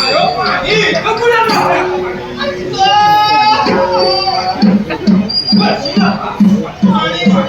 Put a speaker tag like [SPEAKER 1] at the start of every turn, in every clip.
[SPEAKER 1] 아유 많이 억울하다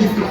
[SPEAKER 2] 그게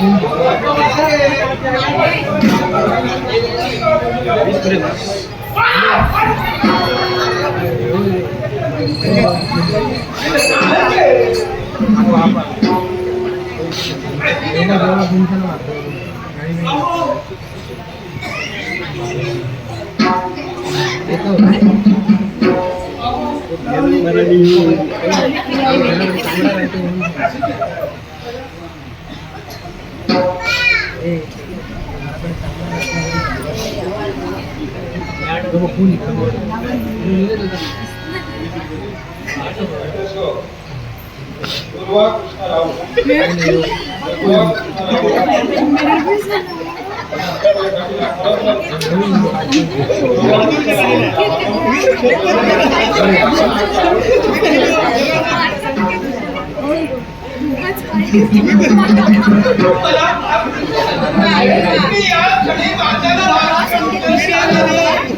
[SPEAKER 2] Ito. Meron
[SPEAKER 3] meron yung
[SPEAKER 2] Dopo 15 Thank.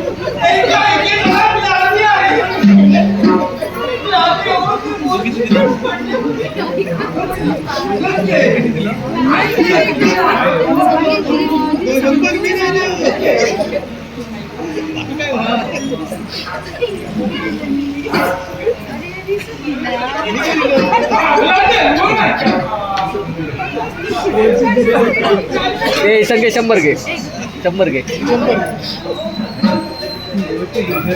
[SPEAKER 3] ए संगे शंभर घे शंभर घे cái gì thế